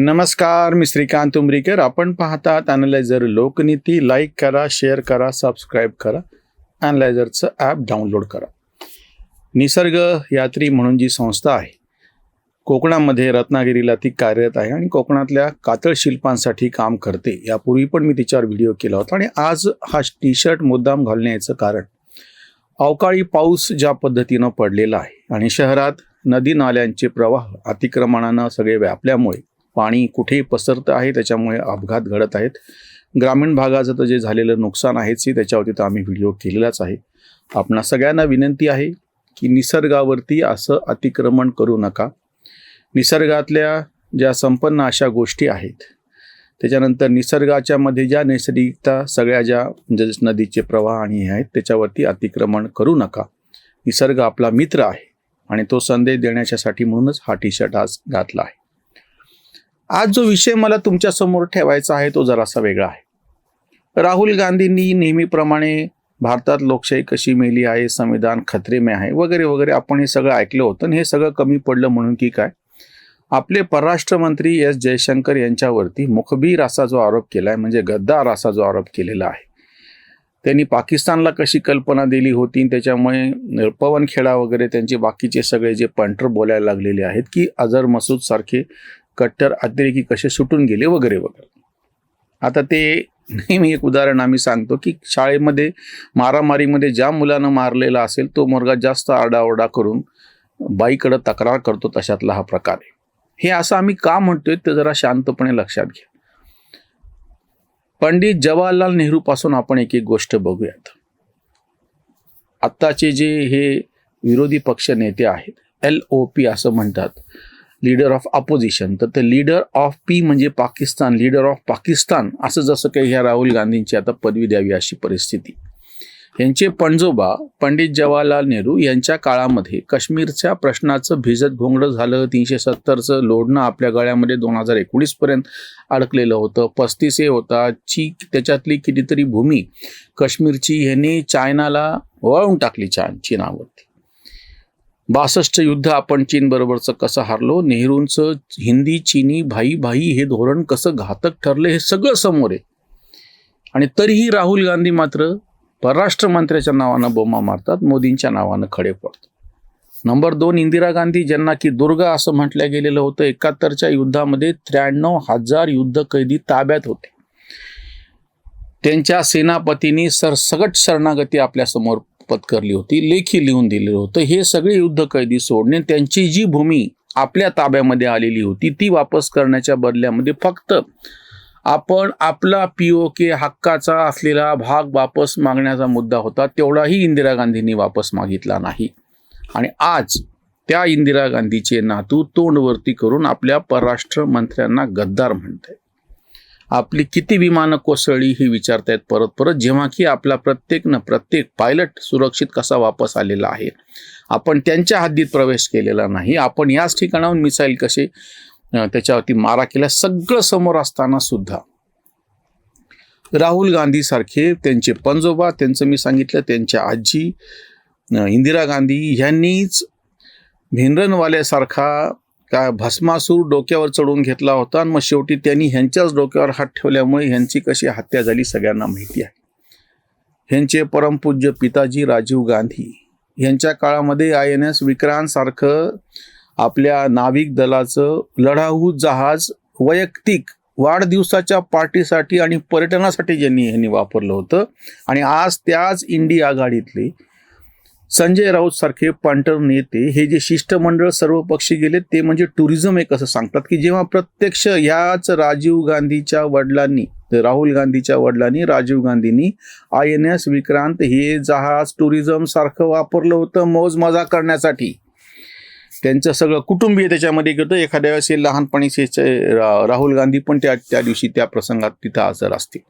नमस्कार मी श्रीकांत उमरीकर. आपण पाहतात अनलायझर लोकनीती. लाईक करा शेअर करा सबस्क्राईब करा. अनलायझरचं ॲप डाउनलोड करा. निसर्ग यात्री म्हणून जी संस्था आहे कोकणामध्ये रत्नागिरीला ती कार्यरत आहे आणि कोकणातल्या कातळ शिल्पांसाठी काम करते. यापूर्वी पण मी तिच्यावर व्हिडिओ केला होता आणि आज हा टी शर्ट मुद्दाम घालण्याचं कारण अवकाळी पाऊस ज्या पद्धतीनं पडलेला आहे आणि शहरात नदी नाल्यांचे प्रवाह अतिक्रमणानं सगळे व्यापल्यामुळे पाणी कुठेही पसरतं आहे त्याच्यामुळे अपघात घडत आहेत. ग्रामीण भागाचं तर जे झालेलं नुकसान आहेच हे त्याच्यावरती तर आम्ही व्हिडिओ केलेलाच आहे. आपणा सगळ्यांना विनंती आहे की निसर्गावरती असं अतिक्रमण करू नका. निसर्गातल्या ज्या संपन्न अशा गोष्टी आहेत त्याच्यानंतर निसर्गाच्या मध्ये ज्या नैसर्गिकता सगळ्या ज्या म्हणजे नदीचे प्रवाह आणि हे आहेत त्याच्यावरती अतिक्रमण करू नका. निसर्ग आपला मित्र आहे आणि तो संदेश देण्याच्यासाठी म्हणूनच हा टी शर्ट आज घातला आहे. आज जो विषय मला तुमच्यासमोर ठेवायचा आहे तो जरासा वेगळा आहे. राहुल गांधींनी नेहमीप्रमाणे भारतात लोकशाही कशी मेली आहे संविधान खतरे में आहे वगैरे वगैरे आपण हे सगळं ऐकलं होतं आणि हे सगळं कमी पडलं म्हणून की काय? आपले परराष्ट्र मंत्री एस जयशंकर यांच्यावरती मुखबीर असा जो आरोप केला आहे म्हणजे गद्दार असा जो आरोप केलेला आहे. त्यांनी पाकिस्तानला कशी कल्पना दिली होती त्याच्यामुळे पवन खेडा वगैरे त्यांचे बाकीचे सगळे जे पंटर बोलायला लागलेले आहेत की अजर मसूद सारखे कट्टर अतिरेकी कसे सुटून गेले वगैरे वगैरे. आता ते नेहमी एक उदाहरण आम्ही सांगतो की शाळेमध्ये मारामारीमध्ये ज्या मुलानं मारलेला असेल तो मुलगा जास्त आरडाओरडा करून बाईकडं तक्रार करतो तशातला हा प्रकार आहे. हे असं आम्ही का म्हणतोय ते जरा शांतपणे लक्षात घ्या. पंडित जवाहरलाल नेहरू पासून आपण एक एक गोष्ट बघूयात. आत्ताचे जे हे विरोधी पक्ष नेते आहेत एल ओ पी असं म्हणतात. लीडर ऑफ अपोजिशन तर ते लीडर ऑफ पी म्हणजे पाकिस्तान लीडर ऑफ पाकिस्तान असं जसं काही ह्या राहुल गांधींची आता पदवी द्यावी अशी परिस्थिती. यांचे पणजोबा पंडित जवाहरलाल नेहरू यांच्या काळामध्ये काश्मीरच्या प्रश्नाचं भिजत भोंगडं झालं तीनशे सत्तरचं लोढणं आपल्या गळ्यामध्ये दोन हजार एकोणीसपर्यंत अडकलेलं होतं. पस्तीस हे होता ची त्याच्यातली कितीतरी भूमी काश्मीरची ह्यांनी चायनाला वळवून टाकली चान चीनावरती बासष्ट युद्ध आपण चीन बरोबरचं कसं हारलो? नेहरूंचं हिंदी चीनी भाई भाई हे धोरण कसं घातक ठरलं हे सगळं समोर आहे. आणि तरीही राहुल गांधी मात्र परराष्ट्र मंत्र्याच्या नावानं बोमा मारतात मोदींच्या नावानं खडे पडतात नंबर दोन इंदिरा गांधी ज्यांना की दुर्गा असं म्हटलं गेलेलं होतं एकाहत्तरच्या युद्धामध्ये त्र्याण्णव हजार युद्ध कैदी ताब्यात होते. त्यांच्या सेनापतींनी सरसगट शरणागती आपल्यासमोर पत्करली होती लेखी लिहून दिलेलं होतं. हे सगळे युद्ध कैदी सोडणे त्यांची जी भूमी आपल्या ताब्यामध्ये आलेली होती ती वापस करण्याच्या बदल्यामध्ये फक्त आपण आपला पी ओ के हक्काचा असलेला भाग वापस मागण्याचा मुद्दा होता तेवढाही इंदिरा गांधींनी वापस मागितला नाही. आणि आज त्या इंदिरा गांधीचे नातू तोंडवरती करून आपल्या परराष्ट्र मंत्र्यांना गद्दार म्हणत आपली किती विमानं कोसळली ही विचारतायत परत परत जेव्हा की आपला प्रत्येक न प्रत्येक पायलट सुरक्षित कसा वापस आलेला आहे? आपण त्यांच्या हद्दीत प्रवेश केलेला नाही. आपण याच ठिकाणाहून मिसाईल कसे? त्याच्यावरती मारा केला सगळं समोर असताना सुद्धा. राहुल गांधी सारखे त्यांचे पंजोबा त्यांचं मी सांगितलं त्यांच्या आजी इंदिरा गांधी यांनीच भिंद्रनवाल्यासारखा का भस्मासूर डोक्यावर चढवून घेतला होता आणि मग शेवटी त्यांनी ह्यांच्याच डोक्यावर हात ठेवल्यामुळे ह्यांची कशी हत्या झाली सगळ्यांना माहिती आहे. ह्यांचे परमपूज्य पिताजी राजीव गांधी. यांच्या काळामध्ये आय एन एस विक्रांतसारखं आपल्या नाविक दलाचं लढाऊ जहाज वैयक्तिक वाढदिवसाच्या पार्टीसाठी आणि पर्यटनासाठी ज्यांनी ह्यांनी वापरलं होतं आणि आज त्याच इंडिया आघाडीतले संजय राऊत सारखे पांटर नेते हे जे शिष्टमंडळ सर्व पक्षी गेले ते म्हणजे टुरिझम एक असं सांगतात की जेव्हा प्रत्यक्ष ह्याच राजीव गांधीच्या वडिलांनी राहुल गांधीच्या वडिलांनी राजीव गांधींनी आय एन एस विक्रांत हे जहाज टुरिझम सारखं वापरलं होतं मौज मजा करण्यासाठी. त्यांचं सगळं कुटुंबीय त्याच्यामध्ये गेलं. एखाद्या वेळेस हे लहानपणीचे राहुल गांधी पण त्या त्या दिवशी त्या प्रसंगात तिथं हजर असतील.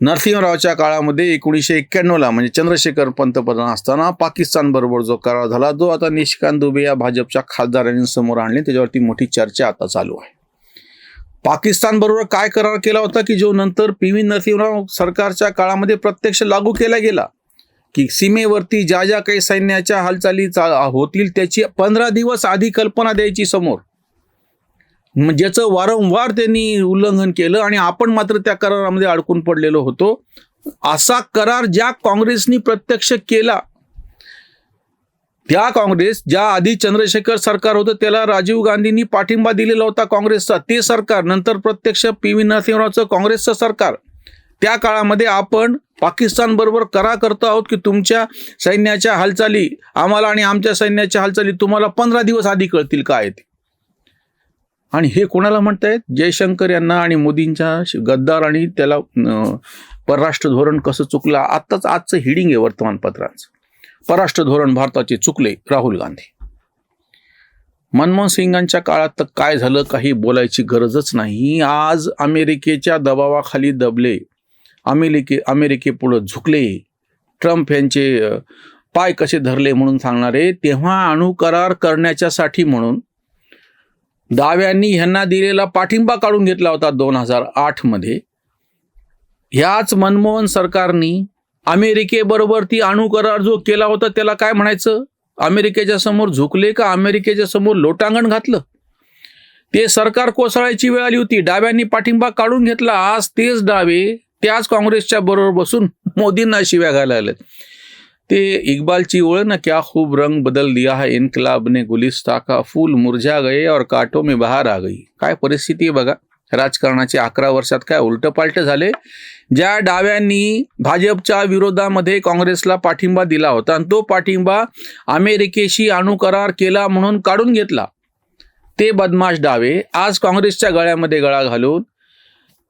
नरसिंहरावच्या काळामध्ये एकोणीसशे एक्क्याण्णवला म्हणजे चंद्रशेखर पंतप्रधान असताना पाकिस्तान बरोबर जो करार झाला जो आता निशिकांत दुबे या भाजपच्या खासदारांनी समोर आणले त्याच्यावरती मोठी चर्चा आता चालू आहे. पाकिस्तान बरोबर काय करार केला होता की जो नंतर पी व्ही नरसिंहराव सरकारच्या काळामध्ये प्रत्यक्ष लागू केला गेला? की सीमेवरती ज्या ज्या काही सैन्याच्या हालचाली चा होतील त्याची पंधरा दिवस आधी कल्पना द्यायची समोर. ज्याचं वारंवार त्यांनी उल्लंघन केलं आणि आपण मात्र त्या करारामध्ये अडकून पडलेलो होतो. असा करार ज्या काँग्रेसनी प्रत्यक्ष केला त्या काँग्रेस ज्या आधी चंद्रशेखर सरकार होतं त्याला राजीव गांधींनी पाठिंबा दिलेला होता काँग्रेसचा ते सरकार नंतर प्रत्यक्ष पी. व्ही. नरसिंहरावचं काँग्रेसचं सरकार. त्या काळामध्ये आपण पाकिस्तान बरोबर करा करतो आहोत की तुमच्या सैन्याच्या हालचाली आम्हाला आणि आमच्या सैन्याच्या हालचाली तुम्हाला पंधरा दिवस आधी कळतील काय ते आणि हे कोणाला म्हणतायत? जयशंकर यांना आणि मोदींच्या गद्दार आणि त्याला परराष्ट्र धोरण कसं चुकलं? आत्ताच आजचं हिडिंग आहे वर्तमानपत्रांचं. परराष्ट्र धोरण भारताचे चुकले राहुल गांधी. मनमोहन सिंगांच्या काळात तर काय झालं? काही बोलायची गरजच नाही. आज अमेरिकेच्या दबावाखाली दबले. अमेरिके अमेरिकेपुढं झुकले. ट्रम्प यांचे पाय कसे धरले म्हणून सांगणारे तेव्हा अणुकरार करण्याच्यासाठी म्हणून डाव्यांनी ह्यांना दिलेला पाठिंबा काढून घेतला होता दोन हजार आठमध्ये ह्याच मनमोहन सरकारनी अमेरिकेबरोबर ती अणुकरार जो केला होता त्याला काय म्हणायचं? अमेरिकेच्या समोर झुकले का? अमेरिकेच्या समोर लोटांगण घातलं? ते सरकार कोसळायची वेळ आली होती. डाव्यांनी पाठिंबा काढून घेतला. आज तेच डावे त्याच काँग्रेसच्या बरोबर बसून मोदींना शिव्या घालायला ते इकबालची ओळ ना क्या खूब रंग बदल दिया है। इनकलाब ने गुलिस्ता का फूल मुरझा गए और काटो में बहार आ गई। काय परिस्थिती आहे बघा। राजकारणाचे अकरा वर्षात काय उलटपालट झाले? ज्या डाव्यांनी भाजपच्या विरोधामध्ये काँग्रेसला पाठिंबा दिला होता आणि तो पाठिंबा अमेरिकेशी अणुकरार केला म्हणून काढून घेतला. ते बदमाश डावे आज काँग्रेसच्या गळ्यामध्ये गळा घालून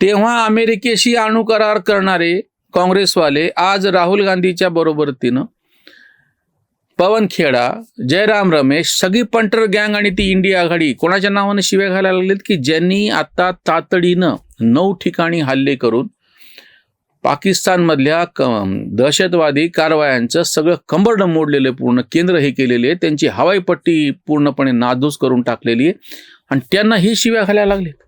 तेव्हा अमेरिकेशी अणुकरार करणारे काँग्रेसवाले आज राहुल गांधीच्या बरोबरतीनं पवन खेडा जयराम रमेश सगळी पंटर गँग आणि ती इंडिया आघाडी कोणाच्या नावाने शिव्या घालायला लागलेत की ज्यांनी आता तातडीनं नऊ ठिकाणी हल्ले करून पाकिस्तानमधल्या क दहशतवादी कारवायांचं सगळं कंबरडं मोडलेलं आहे पूर्ण केंद्र हे केलेले आहे त्यांची हवाई पट्टी पूर्णपणे नादूस करून टाकलेली आहे आणि त्यांना ही शिव्या घालायला लागलेत.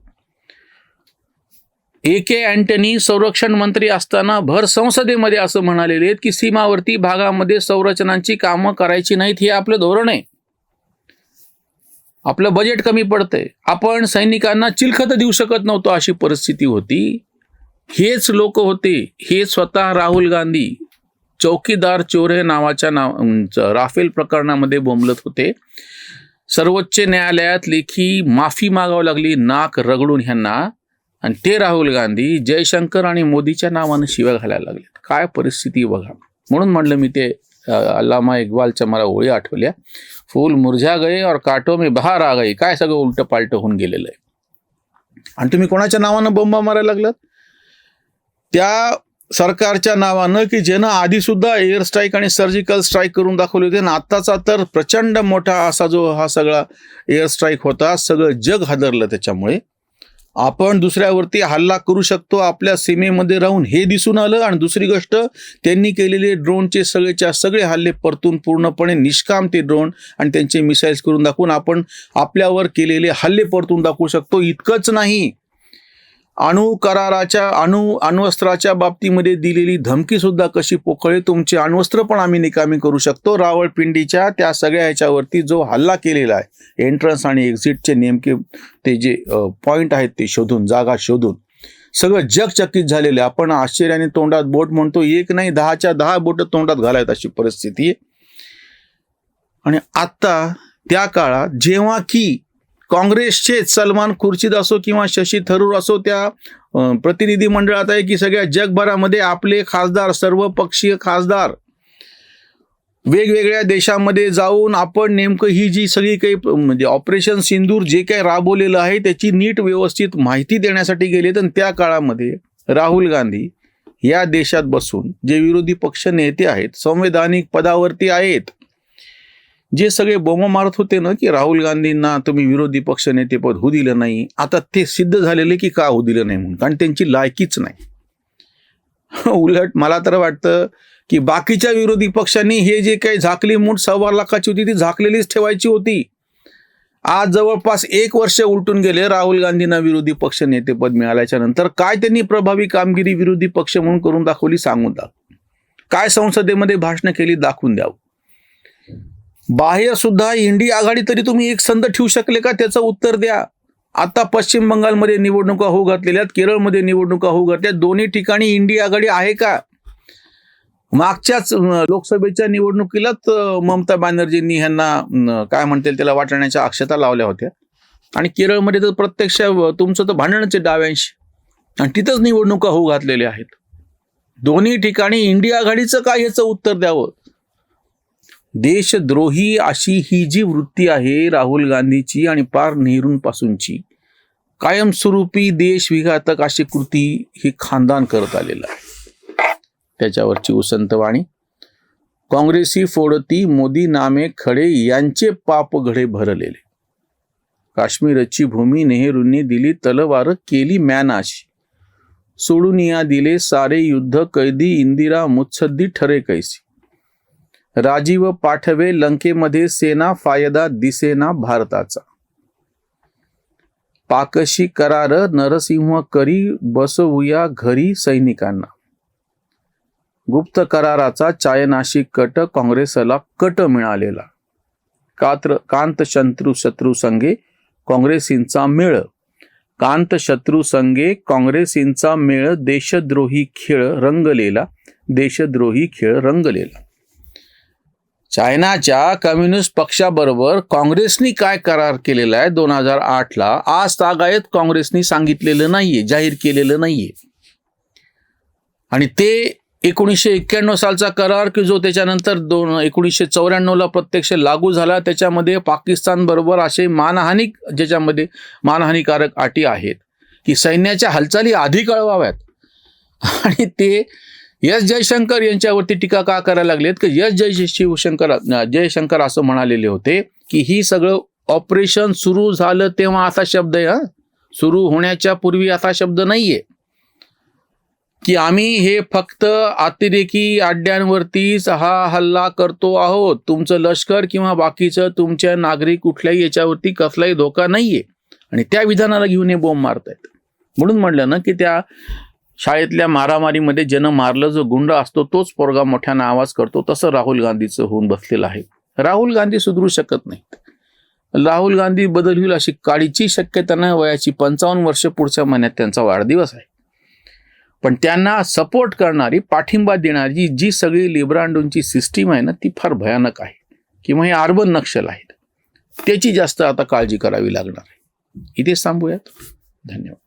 ए के अँटनी संरक्षण मंत्री असताना भर संसदेमध्ये असं म्हणालेले आहेत की सीमावर्ती भागामध्ये संरचनांची कामं करायची नाहीत हे आपलं धोरण आहे. आपलं बजेट कमी पडतंय. आपण सैनिकांना चिलखत देऊ शकत नव्हतो अशी परिस्थिती होती. हेच लोक होते. हे स्वतः राहुल गांधी चौकीदार चोरे नावाच्या नाव राफेल प्रकरणामध्ये बोंबलत होते. सर्वोच्च न्यायालयात लेखी माफी मागावं लागली नाक रगडून ह्यांना. आणि ते राहुल गांधी जयशंकर आणि मोदीच्या नावानं शिव्या घालायला लागलेत. काय परिस्थिती बघा. म्हणून म्हणलं मी ते अल्लामा इक्बालच्या मला ओळी आठवल्या. फूल मुरझा गए और काटो मी बहार आ गई. काय सगळं उलट पालट होऊन गेलेलं आहे. आणि तुम्ही कोणाच्या नावानं बोंबा मारायला लागलात? त्या सरकारच्या नावानं की ज्यानं आधी सुद्धा एअर स्ट्राईक आणि सर्जिकल स्ट्राईक करून दाखवले होते. आणि आत्ताचा तर प्रचंड मोठा असा जो हा सगळा एअर स्ट्राईक होता सगळं जग हादरलं त्याच्यामुळे. आपण दुसऱ्यावरती हल्ला करू शकतो आपल्या सीमेमध्ये राहून. हे दिसून आलं आणि दुसरी गोष्ट त्यांनी केलेले ड्रोनचे सगळेच्या सगळे हल्ले परतून पूर्णपणे निष्काम ते ड्रोन आणि त्यांचे मिसाईल्स करून दाखवून आपण आपल्यावर केलेले हल्ले परतून दाखवू शकतो. इतकंच नाही. अणु कराराच्या अणु अण्वस्त्राच्या बाबतीमध्ये दिलेली धमकी सुद्धा कशी पोकळे तुमचे अण्वस्त्र पण आम्ही निकामी करू शकतो. रावळपिंडीच्या त्या सगळ्या ह्याच्यावरती जो हल्ला केलेला आहे एंट्रन्स आणि एक्झिटचे नेमके ते जे पॉईंट आहेत ते शोधून जागा शोधून सगळं जग चकित झालेलं आहे. आपण आश्चर्याने तोंडात बोट म्हणतो एक नाही दहाच्या दहा बोट तोंडात घालायत अशी परिस्थिती आहे. आणि आत्ता त्या काळात जेव्हा की काँग्रेसचे सलमान खुर्शीद असो किंवा शशी थरूर असो त्या प्रतिनिधी मंडळात आहे की सगळ्या जगभरामध्ये आपले खासदार सर्व पक्षीय खासदार वेगवेगळ्या देशामध्ये जाऊन आपण नेमकं ही जी सगळी काही म्हणजे ऑपरेशन सिंदूर जे काही राबवलेलं आहे त्याची नीट व्यवस्थित माहिती देण्यासाठी गेले तर त्या काळामध्ये राहुल गांधी या देशात बसून जे विरोधी पक्ष नेते आहेत संवैधानिक पदावरती आहेत जे सगळे बोमा मारत होते ना की राहुल गांधींना तुम्ही विरोधी पक्ष नेतेपद होऊ दिलं नाही. आता ते सिद्ध झालेले की का होऊ दिलं नाही म्हणून? कारण त्यांची लायकीच नाही. उलट मला तर वाटतं की बाकीच्या विरोधी पक्षांनी हे जे काही झाकली मूठ सव्वा लाखाची होती ती झाकलेलीच ठेवायची होती. आज जवळपास एक वर्ष उलटून गेले राहुल गांधींना विरोधी पक्ष नेतेपद मिळाल्याच्या नंतर काय त्यांनी प्रभावी कामगिरी विरोधी पक्ष म्हणून करून दाखवली सांगून द्या काय संसदेमध्ये भाषणं केली दाखवून द्यावं. बाहेर सुद्धा इंडी आघाडी तरी तुम्ही एक संध ठेवू शकले का? त्याचं उत्तर द्या. आता पश्चिम बंगालमध्ये निवडणुका होऊ घातलेल्या आहेत केरळमध्ये निवडणुका होऊ घातल्या. दोन्ही ठिकाणी इंडिया आघाडी आहे का? मागच्याच लोकसभेच्या निवडणुकीलाच ममता बॅनर्जींनी ह्यांना काय म्हणतील त्याला वाटण्याच्या अक्षता लावल्या होत्या. आणि केरळमध्ये तर प्रत्यक्ष तुमचं तर भांडणच आहे डाव्यांशी. आणि तिथंच निवडणुका होऊ घातलेल्या आहेत. दोन्ही ठिकाणी इंडिया आघाडीचं काय याचं उत्तर द्यावं? देशद्रोही अशी ही जी वृत्ती आहे राहुल गांधीची आणि पार नेहरूंपासूनची कायमस्वरूपी देशविघातक अशी कृती ही खानदान करत आलेलं आहे. त्याच्यावरची उसंतवाणी काँग्रेसी फोडती मोदी नामे खडे यांचे पाप घडे भरलेले. काश्मीरची भूमी नेहरूंनी दिली तलवार केली मॅनाशी. सोडून या दिले सारे युद्ध कैदी इंदिरा मुत्सद्दी ठरे कैसी राजीव पाठवे लंकेमध्ये सेना फायदा दिसेना भारताचा. पाकशी करार नरसिंह करी बसवूया घरी सैनिकांना. गुप्त कराराचा चायनाशी कट काँग्रेसला कट मिळालेला. कात्र कांत शत्रू शत्रू संघे काँग्रेसींचा मेळ. कांत शत्रू संघे काँग्रेसींचा मेळ देशद्रोही खेळ रंगलेला देशद्रोही खेळ रंगलेला. चायनाच्या कम्युनिस्ट पक्षाबरोबर काँग्रेसनी काय करार केलेला आहे दोन हजार आठला? आज तागायत काँग्रेसनी सांगितलेलं नाहीये जाहीर केलेलं नाहीये. आणि ते एकोणीसशे एक्क्याण्णव सालचा करार की जो त्याच्यानंतर दोन एकोणीसशे चौऱ्याण्णवला प्रत्यक्ष लागू झाला त्याच्यामध्ये पाकिस्तान बरोबर असे मानहानी ज्याच्यामध्ये मानहानिकारक अटी आहेत की सैन्याच्या हालचाली आधी कळवाव्यात. आणि ते एस जयशंकर यांच्यावरती टीका का करायला लागलेत की एस जय शिवशंकर जयशंकर असं म्हणालेले होते की ही सगळं ऑपरेशन सुरू झालं तेव्हा असा शब्द आहे हा? सुरू होण्याच्या पूर्वी असा शब्द नाहीये. की आम्ही हे फक्त अतिरेकी अड्ड्यांवरतीच हा हल्ला करतो आहोत. तुमचं लष्कर किंवा बाकीचं तुमच्या नागरिक कुठल्याही याच्यावरती कसलाही धोका नाहीये. आणि त्या विधानाला घेऊन हे बॉम्ब मारतायत. म्हणून म्हणलं ना की त्या शाळेतल्या मारामारीमध्ये ज्यानं मारलं जो गुंड असतो तोच पोरगा मोठ्यानं आवाज करतो. तसं राहुल गांधीचं होऊन बसलेलं आहे. राहुल गांधी सुधरू शकत नाहीत. राहुल गांधी बदल होईल अशी काळीची शक्यता नाही वयाची पंचावन्न वर्ष पुढच्या महिन्यात त्यांचा वाढदिवस आहे. पण त्यांना सपोर्ट करणारी पाठिंबा देणारी जी सगळी लिब्रांडोंची सिस्टीम आहे ना ती फार भयानक आहे. किंवा हे अर्बन नक्षल आहेत. त्याची जास्त आता काळजी करावी लागणार आहे. इथेच थांबूयात. धन्यवाद.